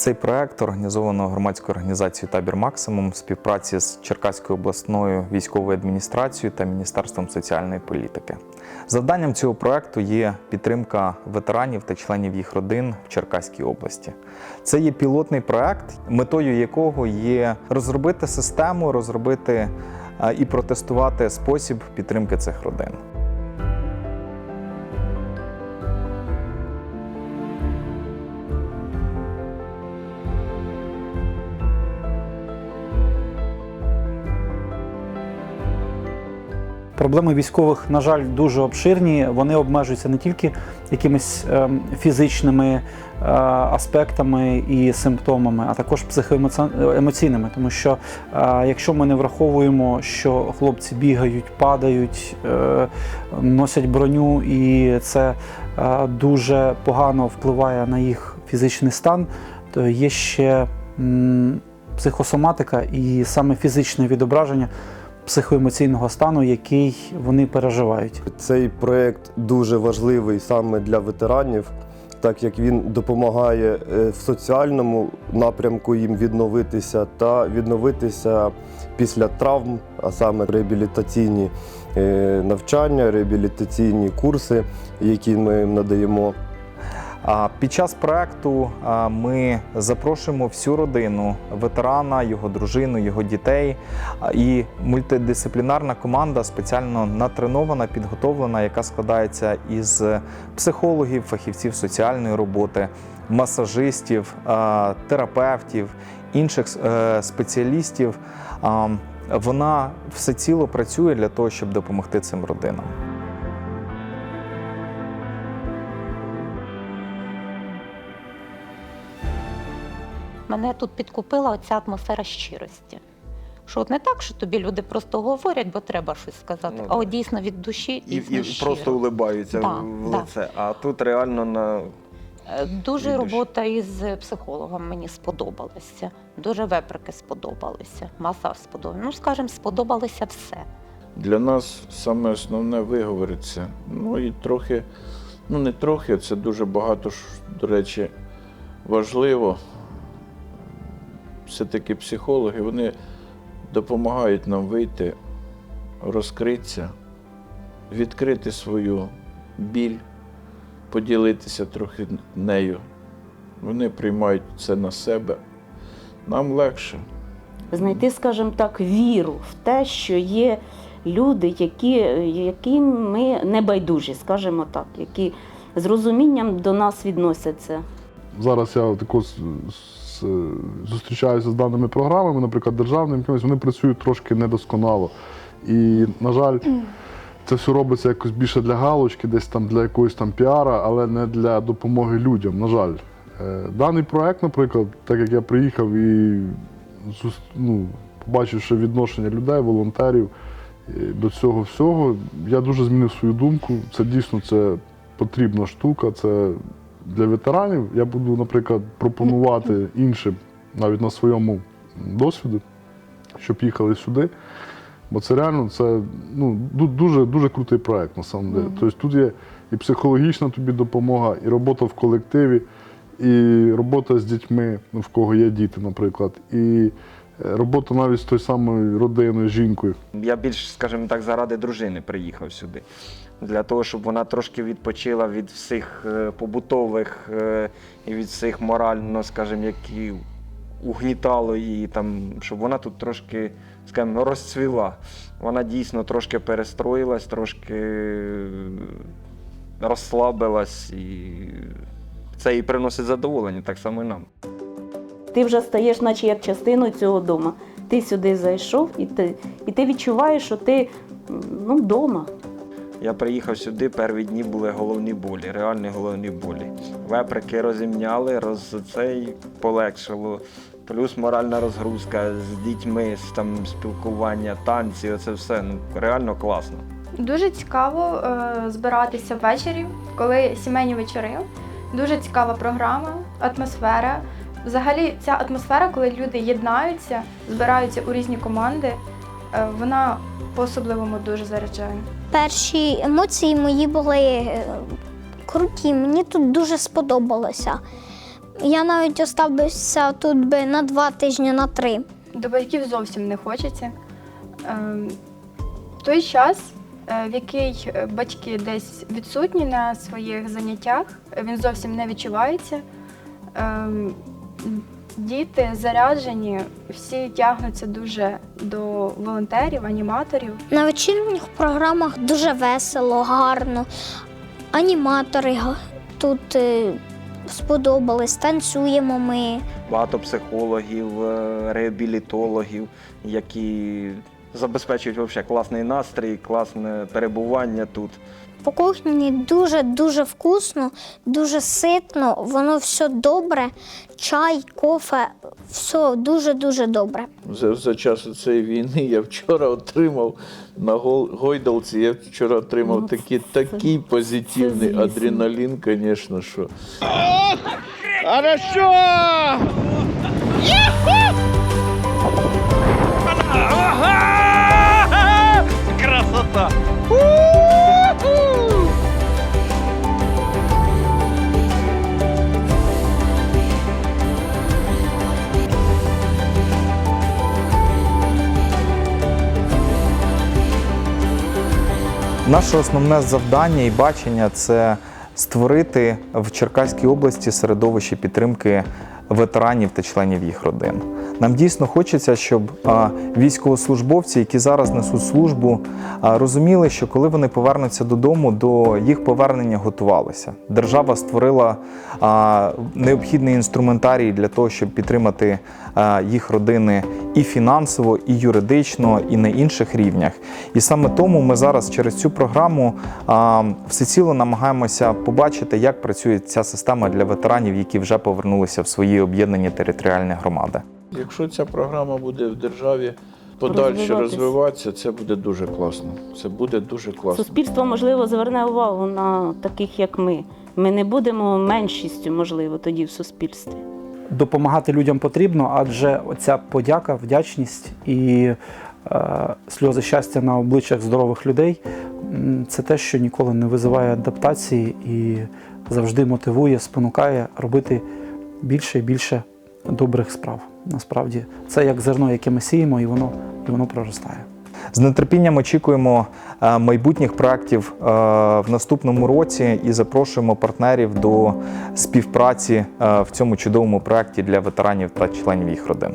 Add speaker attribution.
Speaker 1: Цей проект організовано громадською організацією Табір Максимум в співпраці з Черкаською обласною військовою адміністрацією та Міністерством соціальної політики. Завданням цього проекту є підтримка ветеранів та членів їх родин в Черкаській області. Це є пілотний проект, метою якого є розробити систему, розробити і протестувати спосіб підтримки цих родин.
Speaker 2: Проблеми військових, на жаль, дуже обширні. Вони обмежуються не тільки якимись ем, фізичними е, аспектами і симптомами, а також психоемоційними. Тому що е, якщо ми не враховуємо, що хлопці бігають, падають, е, носять броню, і це дуже погано впливає на їх фізичний стан, то є ще психосоматика і саме фізичне відображення психоемоційного стану, який вони переживають.
Speaker 3: Цей проєкт дуже важливий саме для ветеранів, так як він допомагає е, в соціальному напрямку їм відновитися та відновитися після травм, а саме реабілітаційні е, навчання, реабілітаційні курси, які ми їм надаємо.
Speaker 1: Під час проекту ми запрошуємо всю родину ветерана, його дружину, його дітей. І мультидисциплінарна команда спеціально натренована, підготовлена, яка складається із психологів, фахівців соціальної роботи, масажистів, терапевтів, інших е, спеціалістів. Вона всеціло працює для того, щоб допомогти цим родинам.
Speaker 4: Мене тут підкупила оця атмосфера щирості. Що от не так, що тобі люди просто говорять, бо треба щось сказати,
Speaker 5: Ну,
Speaker 4: а от дійсно від душі
Speaker 5: І,
Speaker 4: дійсно
Speaker 5: і просто улибаються
Speaker 4: Да,
Speaker 5: в
Speaker 4: да.
Speaker 5: лице. А тут реально на
Speaker 4: Е, Дуже робота із психологом мені сподобалася. Дуже веприки сподобалися. Масаж сподобався. Ну, скажімо, сподобалося все.
Speaker 6: Для нас саме основне виговориться. Ну і трохи, ну не трохи, це дуже багато, ж, до речі, важливо. Все-таки психологи вони допомагають нам вийти, розкритися, відкрити свою біль, поділитися трохи нею. Вони приймають це на себе. Нам легше.
Speaker 7: знайти, скажімо так, віру в те, що є люди, які, яким ми не байдужі, скажімо так, які з розумінням до нас відносяться.
Speaker 8: Зараз я тако з- зустрічаюся з даними програмами, наприклад, державними вони працюють трошки недосконало. І, на жаль, це все робиться якось більше для галочки, десь там для якогось там піара, але не для допомоги людям. На жаль. Е, Даний проект, наприклад, так як я приїхав і ну, побачивши відношення людей, волонтерів е, до цього всього, я дуже змінив свою думку. Це дійсно це потрібна штука. Це для ветеранів я буду, наприклад, пропонувати іншим навіть на своєму досвіду, щоб їхали сюди. Бо це реально це ну, дуже, дуже крутий проєкт, на самом деле. Тобто тут є і психологічна тобі допомога, і робота в колективі, і робота з дітьми, ну, в кого є діти, наприклад, і е, робота навіть з тою самою родиною, жінкою.
Speaker 5: я більш, скажімо так, заради дружини приїхав сюди. Для того, щоб вона трошки відпочила від всіх е, побутових е, і від всіх морально, скажімо, які угнітало її, там, щоб вона тут трошки, скажімо, розцвіла. Вона дійсно трошки перестроїлась, трошки е, розслабилась і це їй приносить задоволення, так само і нам.
Speaker 7: Ти вже стаєш, наче як частиною цього дому. Ти сюди зайшов, і ти, і ти відчуваєш, що ти ну, вдома.
Speaker 5: Я приїхав сюди, перші дні були головні болі, реальні головні болі. Веприки розімняли, роз цей полегшило. Плюс моральна розгрузка з дітьми, з там спілкування, танці, оце все ну реально класно.
Speaker 9: Дуже цікаво е, збиратися ввечері, коли сімейні вечори. Дуже цікава програма, атмосфера. Взагалі, ця атмосфера, коли люди єднаються, збираються у різні команди, е, вона по-особливому дуже заряджає.
Speaker 10: Перші емоції мої були е, круті. Мені тут дуже сподобалося. Я навіть остався тут би на два тижні, на три.
Speaker 9: До батьків зовсім не хочеться. Ем, В той час, е, в який е, батьки десь відсутні на своїх заняттях, він зовсім не відчувається. Діти заряджені, всі тягнуться дуже до волонтерів, аніматорів.
Speaker 10: На вечірніх програмах дуже весело, гарно. Аніматори тут е, сподобались, танцюємо ми.
Speaker 5: Багато психологів, е, реабілітологів, які забезпечують класний настрій, класне перебування тут.
Speaker 10: По кухні дуже-дуже вкусно, дуже ситно, воно все добре. Чай, кофе, все дуже-дуже добре.
Speaker 6: За, за час цієї війни я вчора отримав на гойдалці, я вчора отримав
Speaker 7: Ну,
Speaker 6: такі,
Speaker 7: це-
Speaker 6: такий позитивний адреналін, звісно, що.
Speaker 1: Наше основне завдання і бачення це створити в Черкаській області середовище підтримки ветеранів та членів їх родин. Нам дійсно хочеться, щоб військовослужбовці, які зараз несуть службу, розуміли, що коли вони повернуться додому, до їх повернення готувалися. Держава створила необхідний інструментарій для того, щоб підтримати їх родини і фінансово, і юридично, і на інших рівнях. І саме тому ми зараз через цю програму всеціло намагаємося побачити, як працює ця система для ветеранів, які вже повернулися в свої об'єднані територіальні громади.
Speaker 6: Якщо ця програма буде в державі подальше розвиватися, це буде дуже класно. Це буде дуже класно.
Speaker 7: Суспільство, можливо, зверне увагу на таких, як ми. Ми не будемо меншістю, можливо, тоді в суспільстві.
Speaker 2: Допомагати людям потрібно, адже оця подяка, вдячність і е, сльози щастя на обличчях здорових людей це те, що ніколи не визиває адаптації і завжди мотивує, спонукає робити більше і більше добрих справ. Насправді це як зерно, яке ми сіємо, і воно, і воно проростає.
Speaker 1: З нетерпінням очікуємо е, майбутніх проєктів е, в наступному році і запрошуємо партнерів до співпраці е, в цьому чудовому проєкті для ветеранів та членів їх родин.